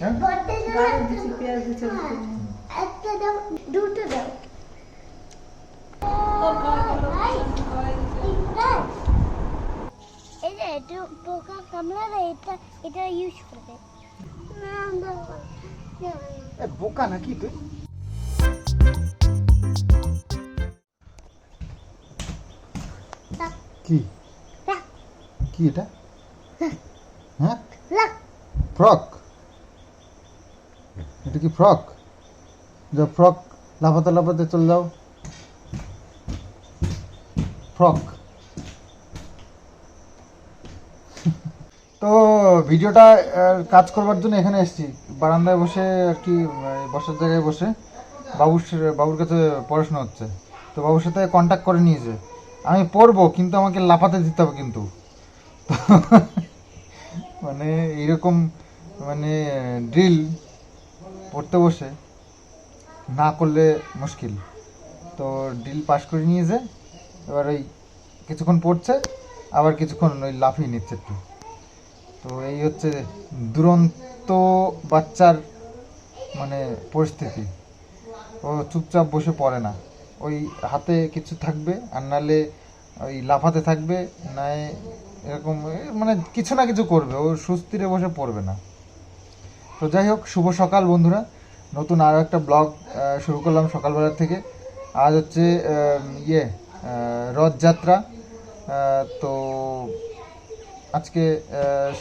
হ্যাঁ? গাজর দিচ্ছি পেঁয়াজ দিচ্ছি একটা দাও দুটো দাও এই যে একটু পোকা কামড়ালে এটা এটা ইউজ করবে না দাও বোকা নাকি তুই? কি? কি এটা? হ্যাঁ? ফ্রক এটা কি ফ্রক? যা ফ্রক লাফাতে লাফাতে চলে যাও। ফ্রক। তো ভিডিওটা কাজ করবার জন্য এখানে এসেছি। বারান্দায় বসে আর কি বসার জায়গায় বসে বাবুর বাবুর কাছে পড়াশোনা হচ্ছে। তো বাবুর সাথে কন্ট্যাক্ট করে নিয়েছে। আমি পড়ব, কিন্তু আমাকে লাফাতে দিতে হবে কিন্তু। মানে এইরকম মানে ড্রিল পড়তে বসে, না করলে মুশকিল। তো ডিল পাস করে নিয়েছে এবার ওই কিছুক্ষণ পড়ছে, আবার কিছুক্ষণ ওই লাফিয়ে নিচ্ছে একটু। তো এই হচ্ছে দুরন্ত বাচ্চার মানে পরিস্থিতি। ও চুপচাপ বসে পড়ে না। ওই হাতে কিছু থাকবে, আর নাহলে ওই লাফাতে থাকবে, নয় এরকম মানে কিছু না কিছু করবে। ও সুস্থিরে বসে পড়বে না। তো যাই হোক, শুভ সকাল বন্ধুরা। নতুন আরও একটা ব্লগ শুরু করলাম সকালবেলার থেকে। আজ হচ্ছে ইয়ে রথযাত্রা। তো আজকে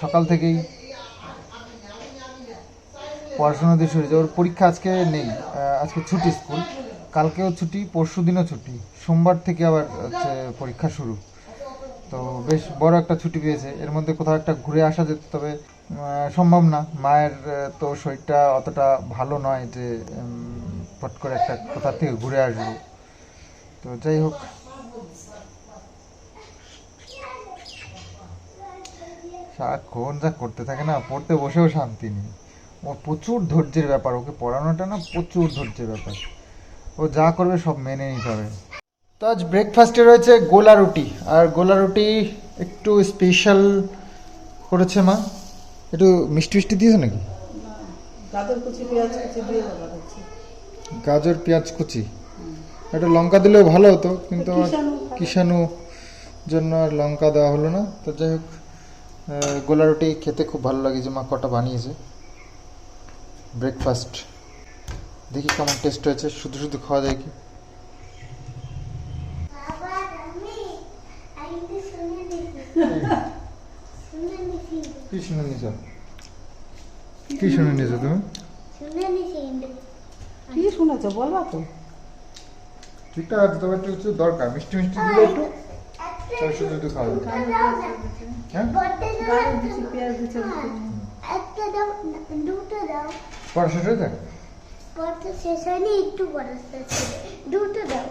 সকাল থেকেই পড়াশোনা দিয়ে শুরু। ওর পরীক্ষা আজকে নেই আজকে ছুটি স্কুল। কালকেও ছুটি, পরশু দিনও ছুটি। সোমবার থেকে আবার হচ্ছে পরীক্ষা শুরু। তো বেশ বড় একটা ছুটি পেয়েছে। এর মধ্যে কোথাও একটা ঘুরে আসা যেত, তবে সম্ভব না। মায়ের তো শরীরটা অতটা ভালো নয় যে পট করে একটা কোথা থেকে ঘুরে আসব। তো যাই হোক। সারাক্ষণ যা করতে থাকে না, পড়তে বসেও শান্তি নেই। ও প্রচুর ধৈর্যের ব্যাপার, ওকে পড়ানোটা না প্রচুর ধৈর্যের ব্যাপার। ও যা করবে সব মেনে নিতে হবে তো আজ ব্রেকফাস্টে রয়েছে গোলা রুটি, আর গোলা রুটি একটু স্পেশাল করেছে মা। একটু মিষ্টি মিষ্টি দিয়েছে নাকি? গাজর কুচি পেঁয়াজ কুচি দিয়ে গাজর পেঁয়াজ কুচি। একটা লঙ্কা দিলেও ভালো হতো কিন্তু আমার কিষাণু জন্য আর লঙ্কা দেওয়া হলো না। তো যাই হোক গোলা রুটি খেতে খুব ভালো লাগে যে মা কটা বানিয়েছে। ব্রেকফাস্ট দেখি কেমন টেস্ট হয়েছে শুধু শুধু খাওয়া যায় কি আমি আইতে শুনে দেখি শুনে নিছি কি শুনে নিয়েছ কি শুনে তুমি? কি শুনেছো? বলবা তো। ঠিকঠাক আছে তবে একটু কিছু দরকার। মিষ্টি মিষ্টি দিলে একটু। খাওয়া হ্যাঁ? পড়া শেষ হয়েছে? শেষ হয়নি একটু দুটো দাও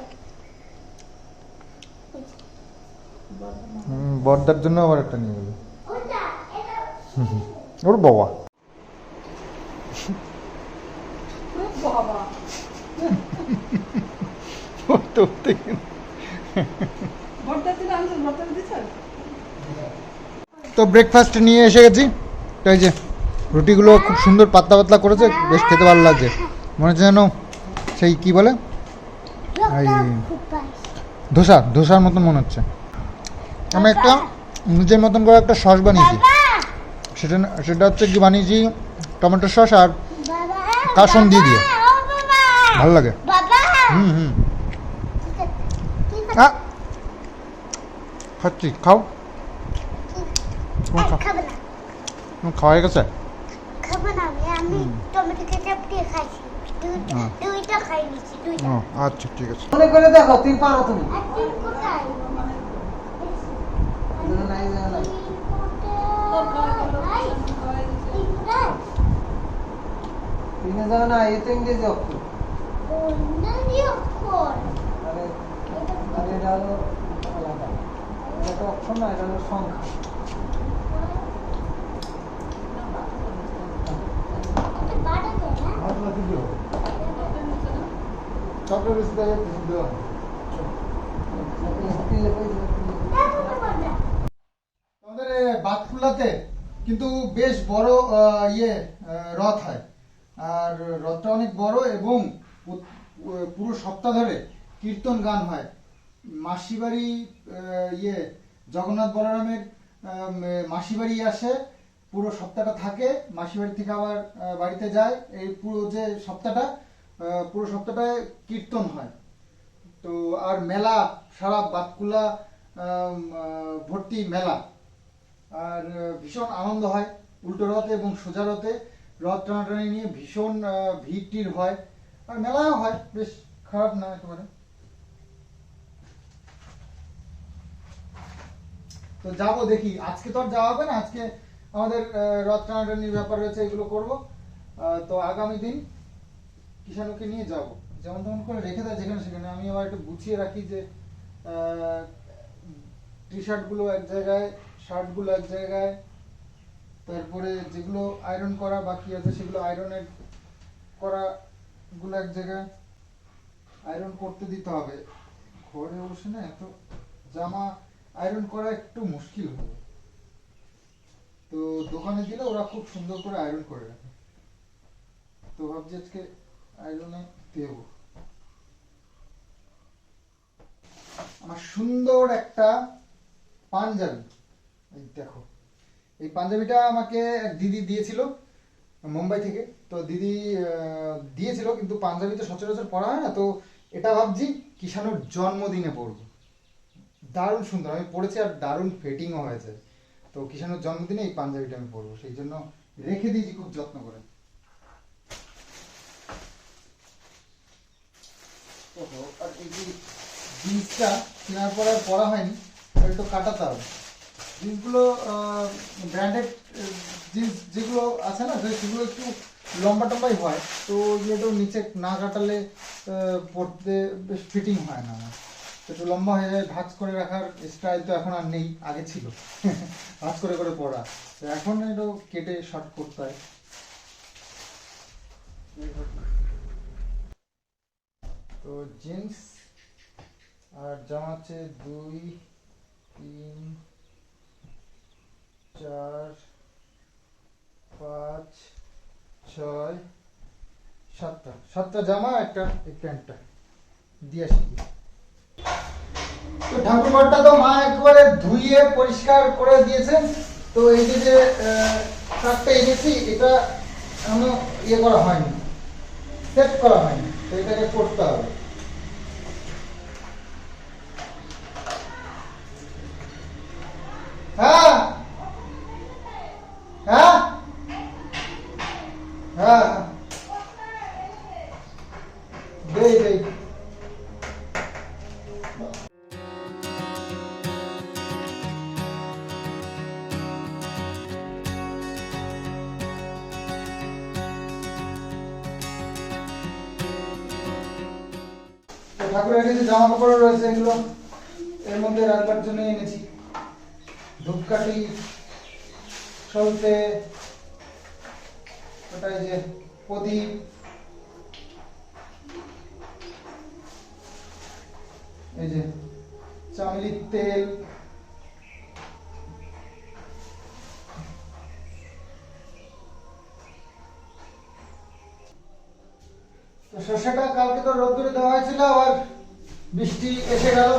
বর্দার জন্য আবার একটা নিয়ে গেলো ওটা এটা ওর বাবা বাবা উঠতে উঠতে কিন্তু ভর্তা দিলে আমি ভর্তা দিচ্ছ তো ব্রেকফাস্ট নিয়ে এসে গেছি। তো এই যে রুটিগুলো খুব সুন্দর পাতলা পাতলা করেছে বেশ খেতে ভালো লাগছে। মনে হচ্ছে যেন সেই কি বলে? এই ধোসা ধোসার মতন মনে হচ্ছে। আমি একটা নিজের মতন করে একটা সস বানিয়েছি। সেটা না- সেটা হচ্ছে কি বানিয়েছি টমেটো সস আর কাসন দিয়ে দিয়ে। ভালো লাগে? হুম হুম। আ খাচ্ছি খাও। খাওয়া হয়ে গেছে? আচ্ছা ঠিক আছে। মনে করে দেখো তুমি পারো তুমি। আর তিন কোথায় নাই না না যাও না এই তো ইংরেজি অক্ষর আরে আরে এটা হলো আলাদা। এটা তো অক্ষর না এটা হলো সংখ্যা। আমাদের বাতকুলাতে কিন্তু বেশ বড় আহ, ইয়ে রথ হয়। আর রথটা অনেক বড় এবং পুরো সপ্তাহ ধরে কীর্তন গান হয়। মাসি বাড়ি ইয়ে জগন্নাথ বলরামের আম, মাসি বাড়ি আসে পুরো সপ্তাহটা থাকে। মাসি বাড়ি থেকে আবার বাড়িতে যায়। এই পুরো যে সপ্তাহটা পুরো সপ্তাহটায় কীর্তন হয়। তো আর মেলা সারা বাতকুলা ভর্তি মেলা। আর ভীষণ আনন্দ হয় উল্টো রথে এবং সোজা রথে। রথ টানাটানি নিয়ে ভীষণ ভিড় হয় আর মেলাও হয়, বেশ খারাপ না একেবারে। তো যাব দেখি, আজকে তো আর যাওয়া হবে না, আজকে আমাদের রথ টানাটানির ব্যাপার রয়েছে, এগুলো করব। তো আগামী দিন কিষাণুকে নিয়ে যাব। যেমন তেমন করে রেখে দেয় যেখানে সেখানে। আমি আবার একটু গুছিয়ে রাখি যে টি শার্টগুলো এক জায়গায় শার্টগুলো এক জায়গায় তারপরে যেগুলো আয়রন করা বাকি আছে, সেগুলো আয়রনের করা গুলো এক জায়গায় আয়রন করতে দিতে হবে। ঘরে বসে না এত জামা আয়রন করা একটু মুশকিল হবে তো দোকানে দিলে ওরা খুব সুন্দর করে আয়রন করে রাখে। তো ভাবছি আজকে আয়রনে দেব। আমার সুন্দর একটা পাঞ্জাবি। এই দেখো। এই পাঞ্জাবিটা আমাকে এক দিদি দিয়েছিল, মুম্বাই থেকে। তো দিদি দিয়েছিল, কিন্তু পাঞ্জাবি তো সচরাচর পরা হয় না, তো এটা ভাবছি কিষানুর জন্মদিনে পরবো। দারুণ সুন্দর, আমি পড়েছি আর দারুণ ফিটিংও হয়েছে। তো কিষানুর জন্মদিনে এই পাঞ্জাবিটা আমি পরবো, সেই জন্য রেখে দিয়েছি খুব যত্ন করে। আর এই যে জিন্সটা কেনার পর আর পরা হয়নি একটু কাটাতে হবে জিন্সগুলো ব্র্যান্ডেড জিন্স যেগুলো আছে না সেগুলো একটু লম্বা টম্বাই হয়, তো ওইগুলো নিচে না কাটালে পরতে বেশ ফিটিং হয় না আমার। একটু লম্বা হয়ে যায়, ভাঁজ করে রাখার স্টাইল তো এখন আর নেই, আগে ছিল। ভাঁজ করে করে পরা তো এখন একটু কেটে শর্ট করতে হয়। তো জিন্স আর জামা হচ্ছে দুই, তিন চার, পাঁচ, ছয়, সাতটা। সাতটা জামা, একটা এই প্যান্টটা দিয়ে আসি। তো ঠাকুরঘরটা তো মা একবারে ধুইয়ে পরিষ্কার করে দিয়েছেন। তো এই যে যে শার্টটা এনেছি, এটা এখনও ইয়ে করা হয়নি। সেট করা হয়নি। তো এটাকে করতে হবে। ধূপকাঠি সলতে ওটা এই যে প্রদীপ। এই যে চামেলির তেল। তো শস্যটা কালকে তো রোদ্দুরে দেওয়া হয়েছিল, আবার বৃষ্টি এসে গেল,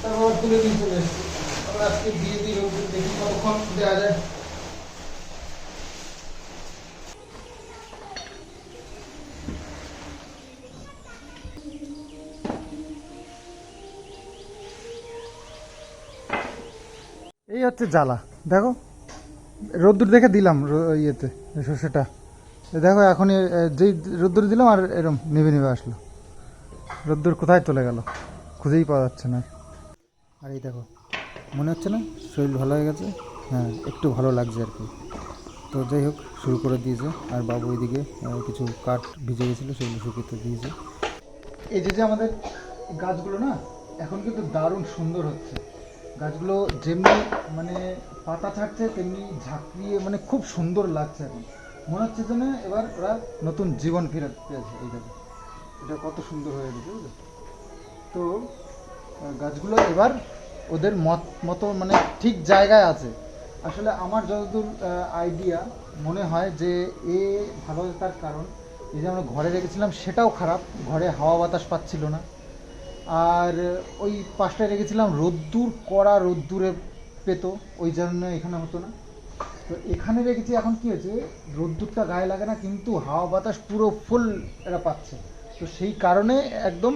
তারপর তুলে নিয়ে চলে আজকে দিয়ে দিই দেখি কতক্ষণ দেওয়া যায়। এই হচ্ছে জ্বালা। দেখো, রোদ্দুর দেখে দিলাম ইয়েতে, সর্ষেটা। দেখো এখন যেই রোদ্দুর দিলাম আর এরম নেবে নেবে আসলো। রোদ্দুর কোথায় চলে গেল? খুঁজেই পাওয়া যাচ্ছে না। আর এই দেখো মনে হচ্ছে না? শরীর ভালো হয়ে গেছে? হ্যাঁ একটু ভালো লাগছে আর কি। তো যাই হোক, শুরু করে দিয়েছে। আর বাবু ওইদিকে কিছু কাঠ ভিজে গেছিল, সেগুলো শুকিয়ে দিয়েছে। এই যে যে আমাদের গাছগুলো না, এখন কিন্তু দারুণ সুন্দর হচ্ছে। গাছগুলো যেমনি মানে পাতা ছাড়ছে, তেমনি ঝাঁকিয়ে মানে খুব সুন্দর লাগছে এখন। মনে হচ্ছে যেন এবার ওরা নতুন জীবন ফিরে পেয়েছে এই দেখো। এটা কত সুন্দর হয়ে গেছে তো গাছগুলো এবার ওদের মত, মতো মানে ঠিক জায়গায় আছে। আসলে আমার যতদূর আইডিয়া মনে হয় যে এ ভালো তার কারণ, এই যে আমরা ঘরে রেখেছিলাম সেটাও খারাপ, ঘরে হাওয়া বাতাস পাচ্ছিল না। আর ওই পাশটায় রেখেছিলাম রোদ্দুর, কড়া রোদ্দুরে পেতো, ওই জন্য এখানে হতো না। তো এখানে রেখেছি, এখন কি হয়েছে? রোদ্দুরটা গায়ে লাগে না, কিন্তু হাওয়া বাতাস পুরো ফুল এরা পাচ্ছে। তো সেই কারণে একদম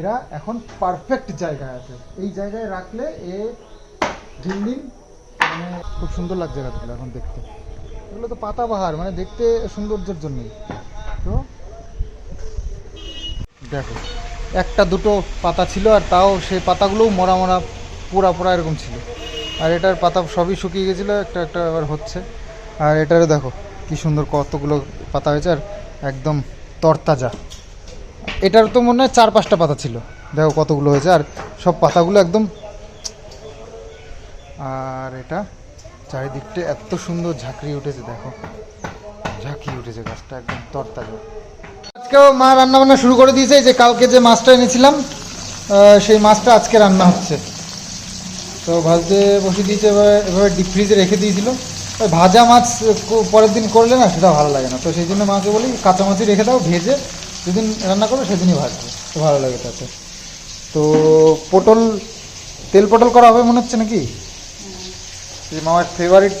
এরা এখন পারফেক্ট জায়গায় আছে। এই জায়গায় রাখলে এ দিন দিন মানে খুব সুন্দর লাগছে গাছগুলো এখন দেখতে। এগুলো তো পাতাবাহার মানে দেখতে সৌন্দর্যের জন্যই। তো দেখো, একটা দুটো পাতা ছিল আর তাও সেই পাতাগুলোও মরা মরা পোড়া পোড়া এরকম ছিল। আর এটার পাতা সবই শুকিয়ে গেছিল, একটা একটা আবার হচ্ছে। আর এটারও দেখো, কি সুন্দর কতগুলো পাতা হয়েছে আর একদম তরতাজা। এটার তো মনে হয় চার পাঁচটা পাতা ছিল। দেখো কতগুলো হয়েছে, আর সব পাতাগুলো একদম আর এটা চারিদিকটা এত সুন্দর ঝাঁকড়ি উঠেছে, দেখো। ঝাঁকিয়ে উঠেছে গাছটা একদম তরতাজা। আজকেও মা রান্না বান্না শুরু করে দিয়েছে যে কালকে যে মাছটা এনেছিলাম সেই মাছটা আজকে রান্না হচ্ছে। তো ভাজতে বসে দিয়েছে, এবার এভাবে ডিপ ফ্রিজে রেখে দিয়েছিল। ভাজা মাছ পরের দিন করলে না সেটা ভালো লাগে না। তো সেই জন্য মাকে বলি কাঁচা মাছই রেখে দাও, ভেজে যেদিন রান্না করো সেদিনই ভাজবে তো ভালো লাগে তাতে। তো পটল তেল পটল করা হবে মনে হচ্ছে নাকি? এই মামার ফেভারিট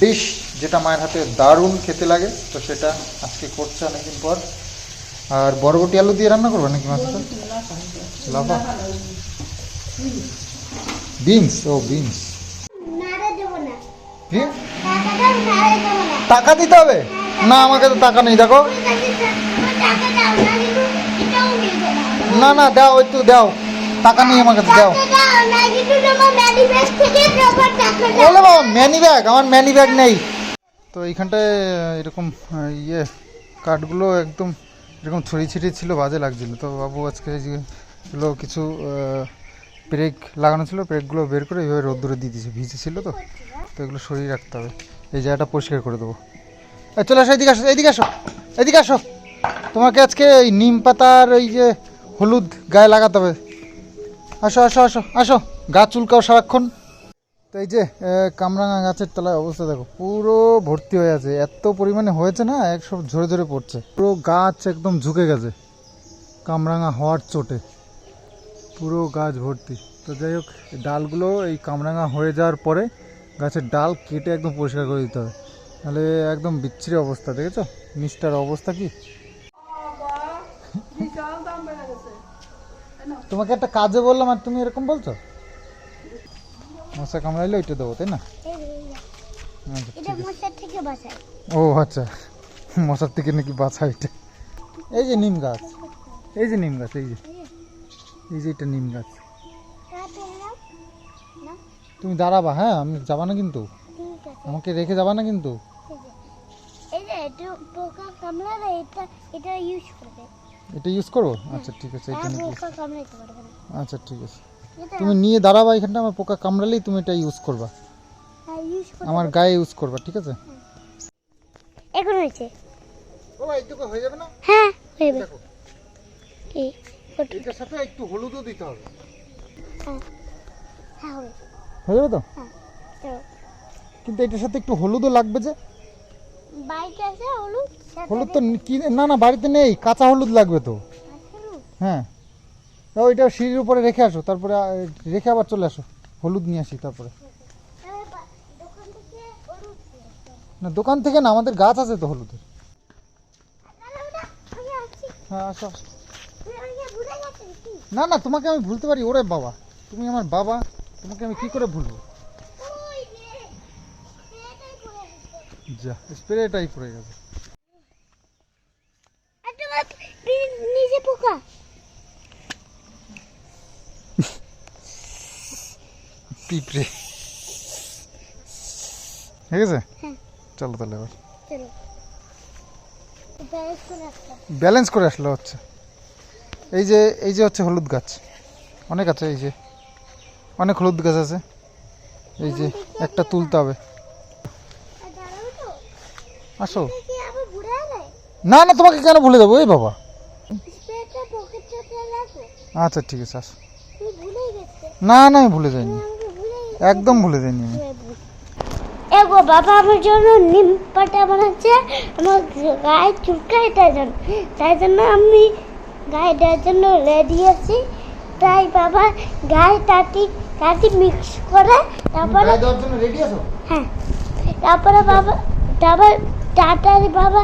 ডিশ যেটা মায়ের হাতে দারুণ খেতে লাগে তো সেটা আজকে করছে অনেকদিন পর। আর বরবটি আলু দিয়ে রান্না করবে নাকি মাছটা লাফা। বিনস ও বিনস। টাকা দিতে হবে? না আমাকে তো টাকা নেই দেখো। ওই না না, দাও একটু দাও। টাকা নেই আমার কাছে দাও। বলে বাবা ম্যানি ব্যাগ আমার ম্যানি ব্যাগ নেই। তো এইখানটায় এরকম ইয়ে কাঠগুলো একদম এরকম ছড়িয়ে ছিটিয়ে ছিল, বাজে লাগছিল। তো বাবু আজকে এই যে এগুলো কিছু ব্রেক লাগানো ছিল ব্রেকগুলো বের করে এইভাবে রোদ্দুরে দিয়ে দিয়েছে। ভিজে ছিল তো। তো এগুলো সরিয়ে রাখতে হবে। এই জায়গাটা পরিষ্কার করে দেবো। চলে আসো, এদিকে আসো এদিকে আসো এদিকে আসো। তোমাকে আজকে এই নিম পাতার ওই যে হলুদ গায়ে লাগাতে হবে। আসো আসো আসো আসো। গা চুলকাও সারাক্ষণ। তো এই যে কামরাঙা গাছের তলায় অবস্থা দেখো। পুরো ভর্তি হয়ে আছে। এত পরিমাণে হয়েছে না, এক সব ঝরে ঝরে পড়ছে। পুরো গাছ একদম ঝুঁকে গেছে কামরাঙা হওয়ার চোটে। পুরো গাছ ভর্তি। তো যাই হোক, ডালগুলো এই কামরাঙা হয়ে যাওয়ার পরে গাছের ডাল কেটে একদম পরিষ্কার করে দিতে হবে। তাহলে একদম বিচ্ছিরি অবস্থা, দেখেছ? নিচটার অবস্থা কি? তোমাকে একটা কাজে বললাম আর তুমি এরকম বলছো? মশা কামড়াইলে ওইটা দেবো তাই না? আচ্ছা, এটা ও আচ্ছা। মশার থেকে নাকি বাছা এটা। এই যে নিম গাছ। এই যে নিম গাছ এই যে। এই যে। এটা নিম গাছ। তুমি দাঁড়াবা হ্যাঁ আমি যাবা না কিন্তু। আমাকে রেখে যাবা না কিন্তু। এই যে একটু পোকা কামড়ালে এটা এটা ইউজ করবে। এটা ইউজ করব? আচ্ছা ঠিক আছে এটা না আচ্ছা ঠিক আছে। তুমি নিয়ে দাঁড়াবা এখানটা আমার পোকা কামড়ালেই তুমি এটা ইউজ করবা। আমার গায়ে ইউজ করবা ঠিক আছে? এখন হয়েছে। ও এইটুকু হয়ে যাবে না? হ্যাঁ হয়ে যাবে। এই এটার সাথে একটু হলুদও দিতে হবে। হ্যাঁ। হ্যাঁ হবে। হয়ে যাবে তো? তো কিন্তু এটার সাথে একটু হলুদও লাগবে যে? আছে হলুদ হলুদ তো কি না না বাড়িতে নেই কাঁচা হলুদ লাগবে তো। হ্যাঁ। ওইটা সিঁড়ির উপরে রেখে আসো তারপরে রেখে আবার চলে আসো হলুদ নিয়ে আসি তারপরে। না দোকান থেকে না আমাদের গাছ আছে তো হলুদের। হ্যাঁ আসো? না না তোমাকে আমি ভুলতে পারি ওরে বাবা। তুমি আমার বাবা তোমাকে আমি কি করে ভুলবো ওই যে, এটাই করে দিচ্ছে। যা স্প্রেটাই পড়ে গেছে। আর তোমার নি- নিচে পোকা। পিঁপড়ে। ঠিক আছে? হ্যাঁ। চলো তাহলে এবার। ব্যালেন্স করে আসলো হচ্ছে। এই যে এই যে হচ্ছে হলুদ গাছ। অনেক আছে এই যে। অনেক হলুদ গাছ আছে। এই যে একটা তুলতে হবে। আসো। না না তোমাকে কেন ভুলে যাব? এই বাবা। আচ্ছা ঠিক আছে আসো। না না আমি ভুলে যাইনি। একদম ভুলে যাইনি আমি। দেখো বাবা আমার জন্য নিম পাতা বানাচ্ছে। আমার গায়ে চুলকায় তাই জন্য। তাই জন্য আমি গায়ে দেওয়ার জন্য রেডি আছি। তাই বাবা গায়ে তাঁতি তাঁতি মিক্স করে তারপরে হ্যাঁ তারপরে বাবা তারপর তাড়াতাড়ি বাবা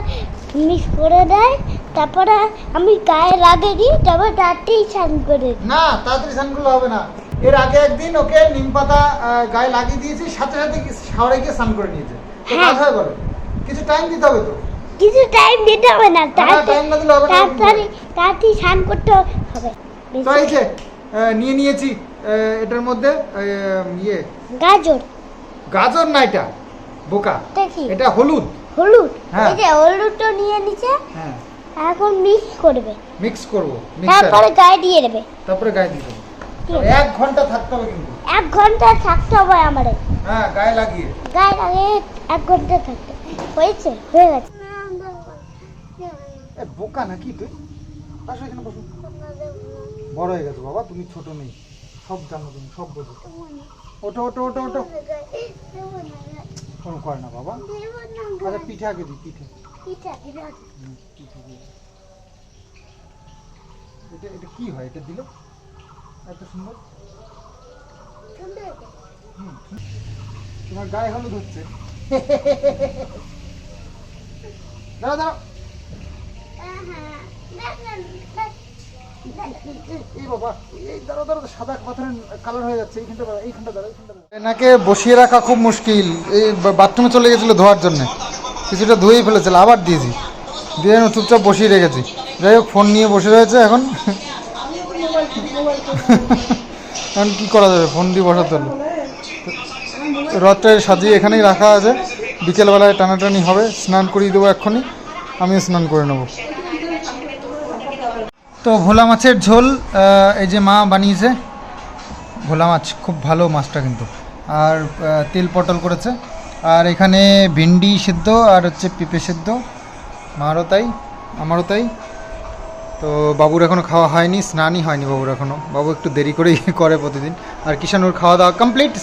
মিক্স করে দেয় তারপরে আমি গায়ে লাগিয়ে দিই তারপর তাড়াতাড়ি স্নান করে। না তাড়াতাড়ি স্নান করলে হবে না। এর আগে একদিন ওকে নিম পাতা গায়ে লাগিয়ে দিয়েছি সাথে সাথে শাওয়ারে গিয়ে স্নান করে নিয়েছে। কাজ হয়ে। গেল কিছু টাইম দিতে হবে তো? কিছু টাইম দিতে হবে না। তাড়াতাড়ি তাড়াতাড়ি স্নান করতে হবে। তো এই যে নিয়ে নিয়েছি এটার মধ্যে ইয়ে। গাজর। গাজর না এটা? বোকা। এটা হলুদ। হলুদ? হ্যাঁ। এই যে হলুদটা নিয়ে নিচে হ্যাঁ। এখন মিক্স করবে। মিক্স করব তারপরে গায়ে দিয়ে দেবে। তারপরে গায়ে দিয়ে দেবো। এক ঘণ্টা থাকতে হবে কিন্তু। এক ঘণ্টা থাকতে হবে আমার হ্যাঁ গায়ে লাগিয়ে। গায়ে লাগিয়ে এক ঘণ্টা থাকতে। হয়েছে? হয়ে গেছে। এ বোকা নাকি তুই? আসো এখানে বসো। বড় হয়ে গেছো বাবা তুমি ছোট নেই সব জানো তুমি সব বোঝো। ওটো ওটো ওটো ওটো ফোন করে না বাবা আচ্ছা পিঠে আগে দিই পিঠে। এটা এটা কি হয় এটা দিল এত সুন্দর তোমার গায়ে হলুদ হচ্ছে দাঁড়া দাঁড়া এই বাবা এই দাঁড়া দাঁড়া সাদা পাথরের কালার হয়ে যাচ্ছে এইখানটা এইখানটা দাঁড়া এইখানটা এনাকে বসিয়ে রাখা খুব মুশকিল। এই বাথরুমে চলে গেছিল ধোয়ার জন্য। কিছুটা ধুয়েই ফেলেছিল, আবার দিয়েছি। দিয়ে আমি চুপচাপ বসিয়ে রেখেছি। যাই হোক ফোন নিয়ে বসে রয়েছে এখন। এখন কি করা যাবে? ফোন দিয়ে বসাতে হলো রথটা সাজিয়ে এখানেই রাখা আছে। বিকেলবেলায় টানাটানি হবে। স্নান করিয়ে দেবো এক্ষুনি। আমিও স্নান করে নেব। তো ভোলা মাছের ঝোল এই যে মা বানিয়েছে। ভোলা মাছ, খুব ভালো মাছটা কিন্তু। আর তেল পটল করেছে। আর এখানে ভিন্ডি সিদ্ধ আর হচ্ছে পেঁপে সেদ্ধ। মারও তাই, আমারও তাই। তো বাবুর এখনও খাওয়া হয়নি, স্নানই হয়নি বাবুর এখনও বাবু একটু দেরি করেই করে প্রতিদিন। আর কিষানুর খাওয়া দাওয়া কমপ্লিট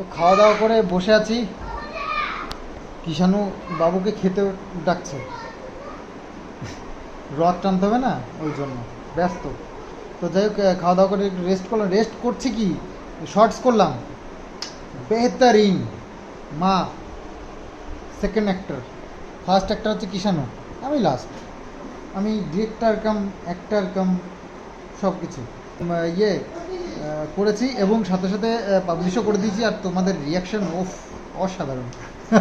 তো খাওয়া দাওয়া করে বসে আছি। কিষানু বাবুকে খেতে ডাকছে। রথ টানতে হবে না? ওই জন্য। ব্যস্ত। তো যাই হোক খাওয়া দাওয়া করে একটু রেস্ট করলাম। রেস্ট করছি কি? শর্টস করলাম। বেহতারিন। মা সেকেন্ড অ্যাক্টর ফার্স্ট অ্যাক্টর হচ্ছে কিষানু আমি লাস্ট আমি ডিরেক্টর কাম অ্যাক্টর কাম সব কিছু ইয়ে করেছি এবং সাথে সাথে পাবলিশও করে দিয়েছি আর তোমাদের রিয়াকশন ওফ অসাধারণ।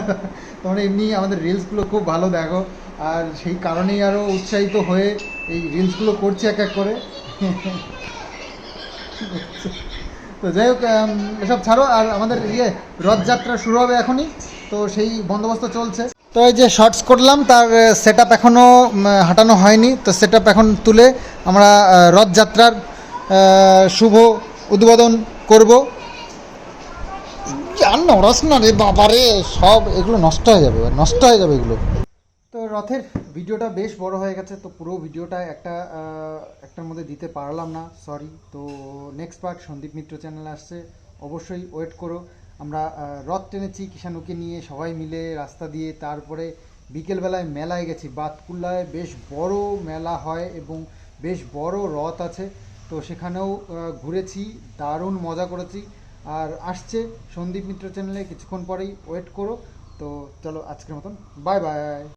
তোমরা এমনি আমাদের রিলসগুলো খুব ভালো দেখো। আর সেই কারণেই আরও উৎসাহিত হয়ে এই রিলসগুলো করছি এক এক করে। তো যাই হোক এসব ছাড়ো। আর আমাদের ইয়ে রথযাত্রা শুরু হবে এখনই। তো সেই বন্দোবস্ত চলছে। তো এই যে শর্টস করলাম, তার সেট আপ এখনও হাঁটানো হয়নি। তো সেট এখন তুলে আমরা রথযাত্রার শুভ উদ্বোধন করব। আর নড়াস না রে বাবারে সব এগুলো নষ্ট হয়ে যাবে, নষ্ট হয়ে যাবে এগুলো। তো রথের ভিডিওটা বেশ বড় হয়ে গেছে, তো পুরো ভিডিওটা একটা একটার মধ্যে দিতে পারলাম না সরি তো নেক্সট পার্ট সন্দীপ মিত্র চ্যানেলে আসছে, অবশ্যই ওয়েট করো। আমরা রথ টেনেছি কিষানুকে নিয়ে সবাই মিলে রাস্তা দিয়ে, তারপরে বিকেলবেলায় মেলায় গেছি। বাতকুল্লায় বেশ বড় মেলা হয় এবং বেশ বড় রথ আছে। তো সেখানেও ঘুরেছি, দারুণ মজা করেছি। আর আসছে সন্দীপ মিত্র চ্যানেলে কিছুক্ষণ পরেই, ওয়েট করো। তো চলো আজকের মতন, বাই বাই।